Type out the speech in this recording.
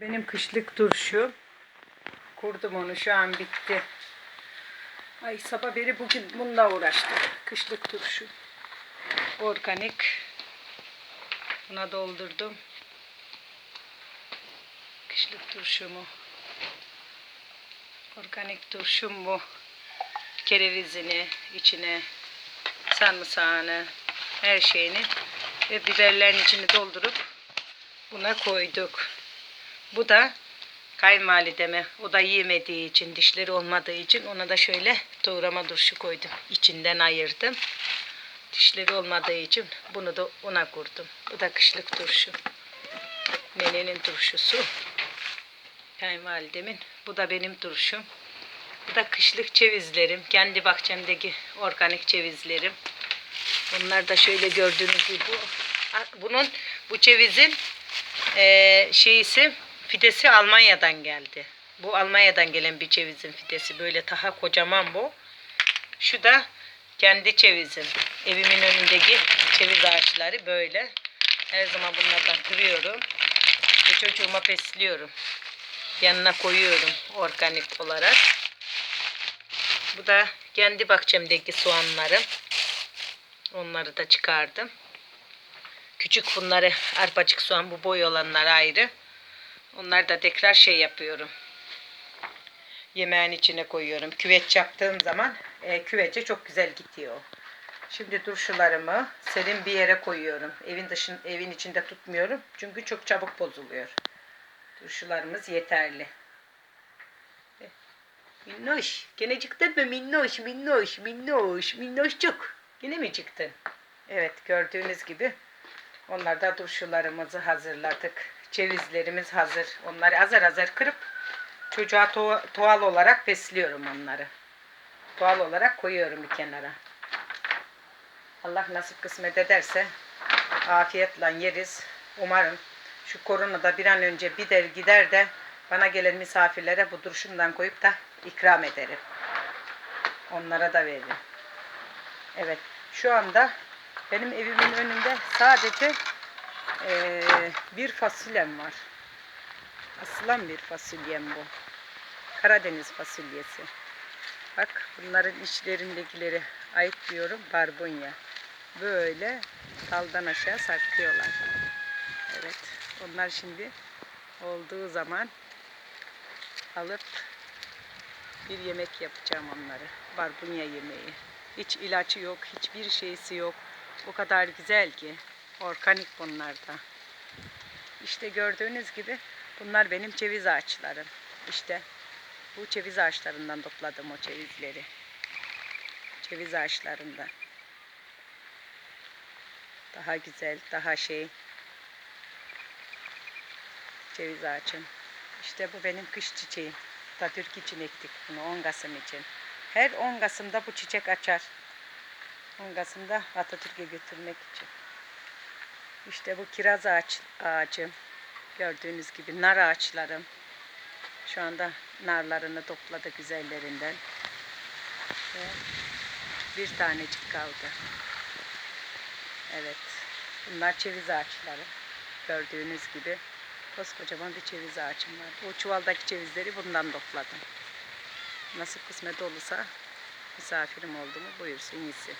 Benim kışlık turşu. Kurdum onu şu an bitti. Ay sabah beri bugün bununla uğraştık. Kışlık turşu. Organik. Buna doldurdum. Kışlık turşumu. Organik turşum bu. Kerevizini içine sarımsağını her şeyini ve biberlerin içini doldurup buna koyduk. Bu da kayınvalideme. O da yemediği için, dişleri olmadığı için ona da şöyle doğrama turşu koydum. İçinden ayırdım. Dişleri olmadığı için bunu da ona kurdum. Bu da kışlık turşu. Nenenin turşusu. Kayınvalidemin. Bu da benim turşum. Bu da kışlık cevizlerim. Kendi bahçemdeki organik cevizlerim. Bunlar da şöyle gördüğünüz gibi bu, bunun bu cevizin eee şeyisi fidesi Almanya'dan geldi. Bu Almanya'dan gelen bir cevizin fidesi. Böyle daha kocaman bu. Şu da kendi cevizim. Evimin önündeki ceviz ağaçları böyle. Her zaman bunlardan kırıyorum. Ve çocuğuma besliyorum. Yanına koyuyorum organik olarak. Bu da kendi bahçemdeki soğanlarım. Onları da çıkardım. Küçük bunları arpacık soğan bu boy olanlar ayrı. Onları da tekrar şey yapıyorum. Yemeğin içine koyuyorum. Küveç yaptığım zaman e, küvece çok güzel gidiyor. Şimdi turşularımı serin bir yere koyuyorum. Evin dışın evin içinde tutmuyorum. Çünkü çok çabuk bozuluyor. Turşularımız yeterli. E, Minnoş. Gene çıktın mı minnoş, minnoş, minnoş, minnoşçuk. Yine mi çıktın? Evet gördüğünüz gibi onlar da turşularımızı hazırladık. Cevizlerimiz hazır. Onları azar azar kırıp çocuğa to- doğal olarak besliyorum onları. Doğal olarak koyuyorum bir kenara. Allah nasip kısmet ederse afiyetle yeriz. Umarım şu korona da bir an önce gider gider de bana gelen misafirlere bu duruşumdan koyup da ikram ederim. Onlara da veririm. Evet. Şu anda benim evimin önünde sadece eee, bir fasulyem var. Aslan bir fasulyem bu. Karadeniz fasulyesi. Bak bunların içlerindekileri ayıklıyorum. Barbunya. Böyle daldan aşağı sarkıyorlar. Evet. Onlar şimdi olduğu zaman alıp bir yemek yapacağım onları. Barbunya yemeği. Hiç ilacı yok, hiçbir şeysi yok. O kadar güzel ki. Organik bunlar da. İşte gördüğünüz gibi bunlar benim ceviz ağaçlarım. İşte bu ceviz ağaçlarından topladım o cevizleri. Ceviz ağaçlarından. Daha güzel, daha şey. Ceviz ağacım. İşte bu benim kış çiçeğim. Atatürk için ektik bunu 10 Kasım için. Her 10 Kasım'da bu çiçek açar. 10 Kasım'da Atatürk'e götürmek için. İşte bu kiraz ağaç, ağacım. Gördüğünüz gibi nar ağaçlarım. Şu anda narlarını topladı güzellerinden. Ve bir tanecik kaldı. Evet. Bunlar ceviz ağaçları. Gördüğünüz gibi koskocaman bir ceviz ağacım var. Bu çuvaldaki cevizleri bundan topladım. Nasıl kısmet olursa misafirim oldu mu buyursun yesin.